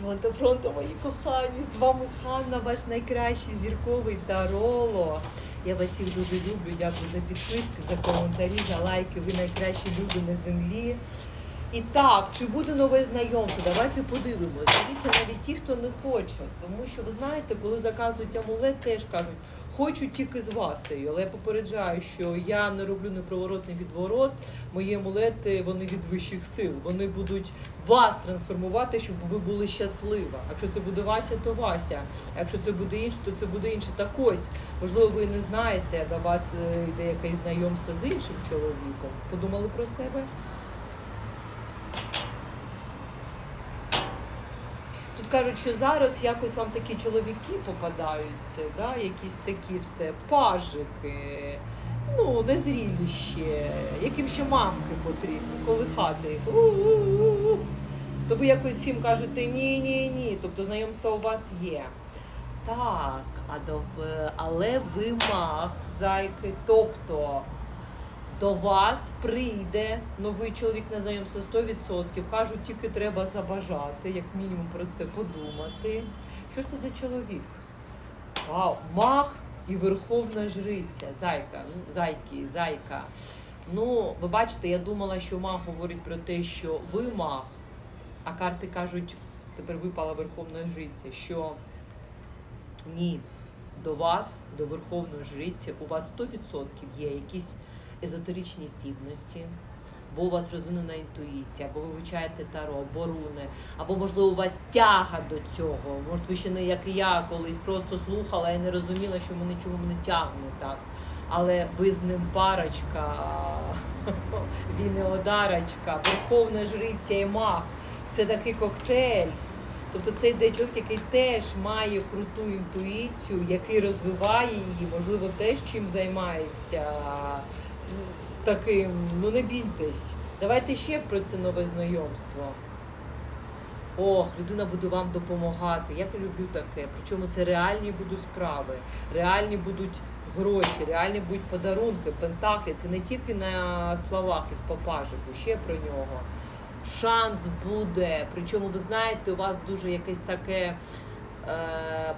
Фронто, фронта, мої кохані, з вами Ханна, ваш найкращий зірковий Тароло. Я вас всіх дуже люблю. Дякую за підписки, за коментарі, за лайки. Ви найкращі люди на землі. І так, чи буде нове знайомство? Давайте подивимося. Дивіться, навіть ті, хто не хоче. Тому що ви знаєте, коли заказують амулет, теж кажуть, хочу тільки з Васею. Але я попереджаю, що я не роблю неприворотний відворот. Мої амулети вони від вищих сил. Вони будуть вас трансформувати, щоб ви були щаслива. Якщо це буде Вася, то Вася. Якщо це буде інше, то це буде інше. Так ось, можливо, ви не знаєте, до вас е, йде якесь знайомство з іншим чоловіком. Подумали про себе? Тут кажуть, що зараз якось вам такі чоловіки попадаються, да? якісь такі все, пажики, ну, незрілі яким ще мамки потрібні, колихати їх. У-у-у-у. То ви якось всім кажете ні, ні, ні. Тобто знайомство у вас є. Так, але ви маг, зайки, тобто до вас прийде новий чоловік на знайомство 100%. Кажуть, тільки треба забажати, як мінімум про це подумати. Що ж це за чоловік? Вау, мах і верховна жриця. Зайка, ну, зайки, зайка. Ну, ви бачите, я думала, що маг говорить про те, що ви маг, а карти кажуть, тепер випала верховна жриця, що ні, до вас, до верховної жриці, у вас 100% є якісь езотеричні здібності, бо у вас розвинена інтуїція, або ви вивчаєте таро, або руни, або, можливо, у вас тяга до цього. Може, ви ще не як і я колись просто слухала і не розуміла, що мене чому мене тягне так. Але ви з ним парочка, він і одарочка, верховна жриця і маг. Це такий коктейль. Тобто це йде чоловік, який теж має круту інтуїцію, який розвиває її, можливо, теж чим займається таким. Ну не бійтесь. Давайте ще про це нове знайомство. Ох, людина буде вам допомагати. Я люблю таке. Причому це реальні будуть справи, реальні будуть гроші, реальні будуть подарунки, пентаклі. Це не тільки на словах і в папажику, ще про нього. Шанс буде. Причому, ви знаєте, у вас дуже якесь таке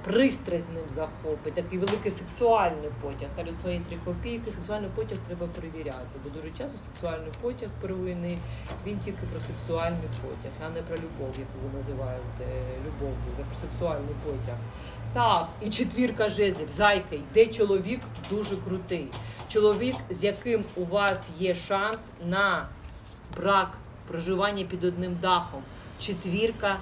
пристрасть з ним захопить, такий великий сексуальний потяг. Ставлю свої три копійки. Сексуальний потяг треба перевіряти, бо дуже часто сексуальний потяг первинний, він тільки про сексуальний потяг, а не про любов, яку ви називаєте любов'ю, про сексуальний потяг. Так, і четвірка жезлів, зайка, йде чоловік дуже крутий. Чоловік, з яким у вас є шанс на брак проживання під одним дахом. Четвірка